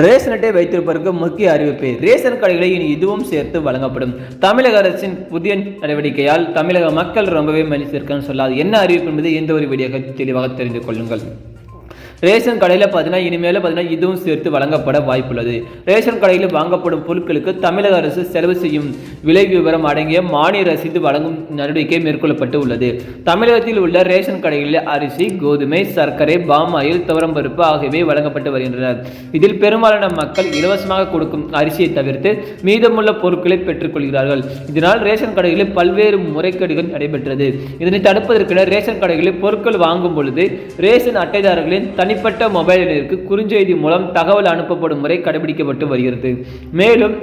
Ration அட்டை வைத்திருப்பவருக்கு முக்கிய அறிவிப்பு. ரேஷன் கடைகளை இனி இதுவும் சேர்த்து வழங்கப்படும். தமிழக அரசின் புதிய நடவடிக்கையால் தமிழக மக்கள் ரொம்பவே மன்னித்திருக்கான்னு சொல்லாது. என்ன அறிவிப்பு என்பது எந்த ஒரு வீடியோ தெளிவாக தெரிந்து கொள்ளுங்கள். ரேஷன் கடையில் பார்த்தீங்கன்னா இனிமேல் பார்த்தீங்கன்னா இதுவும் சேர்த்து வழங்கப்பட வாய்ப்புள்ளது. ரேஷன் கடையில் வாங்கப்படும் பொருட்களுக்கு தமிழக அரசு செலவு செய்யும் விலை விவரம் அடங்கிய மானிய ரசீது வழங்கும் நடவடிக்கை மேற்கொள்ளப்பட்டு உள்ளது தமிழகத்தில் உள்ள ரேஷன் கடைகளில் அரிசி கோதுமை சர்க்கரை பாமாயில் துவரம்பருப்பு ஆகியவை வழங்கப்பட்டு வருகின்றன. இதில் பெரும்பாலான மக்கள் இலவசமாக கொடுக்கும் அரிசியை தவிர்த்து மீதமுள்ள பொருட்களை பெற்றுக்கொள்கிறார்கள் இதனால் ரேஷன் கடைகளில் பல்வேறு முறைகேடுகள் நடைபெற்றது. இதனை தடுப்பதற்கென ரேஷன் கடைகளில் பொருட்கள் வாங்கும் பொழுது ரேஷன் அட்டைதாரர்களின் தனிப்பட்ட மொபைல் எண்ணிற்கு குறுஞ்செய்தி மூலம் தகவல் அனுப்பப்படும் முறை கடைபிடிக்கப்பட்டு வருகிறது. மேலும்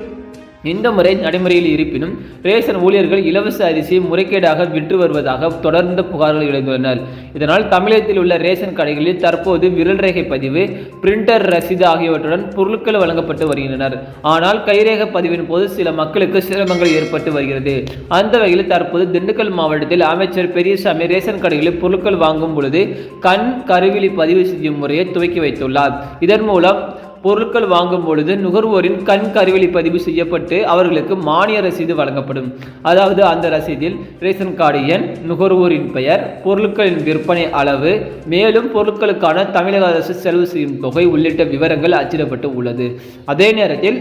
இந்த முறை நடைமுறையில் இருப்பினும் ரேஷன் ஊழியர்கள் இலவச அரிசியை முறைகேடாக விற்று வருவதாக தொடர்ந்த புகார்கள் எழுந்துள்ளனர். இதனால் தமிழகத்தில் உள்ள ரேஷன் கடைகளில் தற்போது விரல் ரேகை பதிவு பிரிண்டர் ரசீது ஆகியவற்றுடன் பொருட்கள் வழங்கப்பட்டு வருகின்றனர். ஆனால் கைரேக பதிவின் போது சில மக்களுக்கு சிரமங்கள் ஏற்பட்டு வருகிறது. அந்த வகையில் தற்போது திண்டுக்கல் மாவட்டத்தில் அமைச்சர் பெரியசாமி ரேஷன் கடைகளில் பொருட்கள் வாங்கும் பொழுது கண் கருவிழி பதிவு செய்யும் முறையை துவக்கி வைத்துள்ளார். இதன் மூலம் பொருட்கள் வாங்கும் பொழுது நுகர்வோரின் கண் கருவிழி பதிவு செய்யப்பட்டு அவர்களுக்கு மானிய ரசீது வழங்கப்படும். அதாவது அந்த ரசீதில் ரேஷன் கார்டு எண் நுகர்வோரின் பெயர் பொருட்களின் விற்பனை அளவு மேலும் பொருட்களுக்கான தமிழக அரசு செலவு செய்யும் தொகை உள்ளிட்ட விவரங்கள் அச்சிடப்பட்டு உள்ளது. அதே நேரத்தில்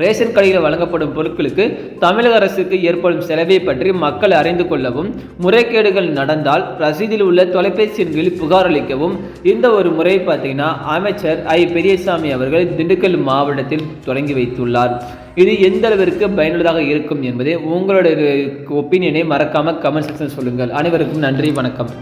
ரேஷன் கடையில் வழங்கப்படும் பொருட்களுக்கு தமிழக அரசுக்கு ஏற்படும் செலவை பற்றி மக்கள் அறிந்து கொள்ளவும் முறைகேடுகள் நடந்தால் ரசீதில் உள்ள தொலைபேசி எண்களில் புகார் அளிக்கவும். இந்த ஒரு முறை பார்த்தீங்கன்னா அமைச்சர் ஐ. பெரியசாமி அவர்கள் திண்டுக்கல் மாவட்டத்தில் தொடங்கி வைத்துள்ளார். இது எந்த அளவிற்கு பயனுள்ளதாக இருக்கும் என்பதை உங்களுடைய ஒப்பீனியனை மறக்காமல் கமெண்ட் செக்ஷன் சொல்லுங்கள். அனைவருக்கும் நன்றி வணக்கம்.